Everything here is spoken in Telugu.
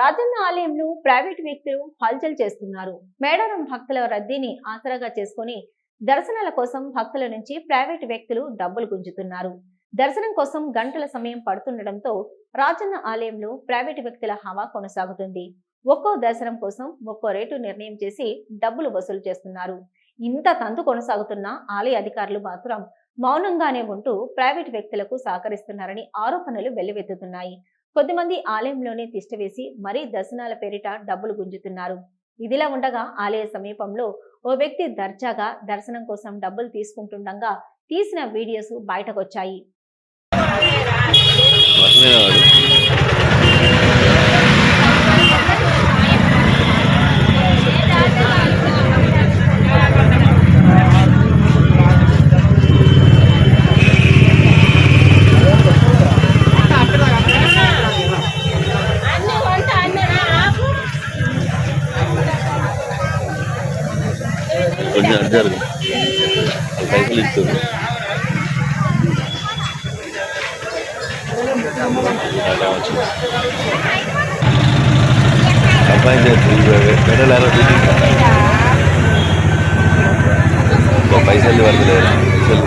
రాజన్న ఆలయంలో ప్రైవేట్ వ్యక్తులు హల్చల్ చేస్తున్నారు. మేడారం భక్తుల రద్దీని ఆసరాగా చేసుకుని దర్శనాల కోసం భక్తుల నుంచి ప్రైవేట్ వ్యక్తులు డబ్బులు గుంజుతున్నారు. దర్శనం కోసం గంటల సమయం పడుతుండటంతో రాజన్న ఆలయంలో ప్రైవేట్ వ్యక్తుల హవా కొనసాగుతుంది. ఒక్కో దర్శనం కోసం ఒక్కో రేటు నిర్ణయం చేసి డబ్బులు వసూలు చేస్తున్నారు. ఇంత తంతు కొనసాగుతున్న ఆలయ అధికారులు మాత్రం మౌనంగానే ఉంటూ ప్రైవేట్ వ్యక్తులకు సహకరిస్తున్నారని ఆరోపణలు వెల్లువెత్తుతున్నాయి. కొద్దిమంది ఆలయంలోనే తిష్టవేసి మరీ దర్శనాల పేరిట డబ్బులు గుంజుతున్నారు. ఇదిలా ఉండగా ఆలయ సమీపంలో ఓ వ్యక్తి దర్జాగా దర్శనం కోసం డబ్బులు తీసుకుంటుండగా తీసిన వీడియోస్ బయటకొచ్చాయి. கொஞ்சம் அர்ஜா இருக்கும் கைகள் இருக்குது கடல் யாரோ இப்போ பைசல் வருது பைசல்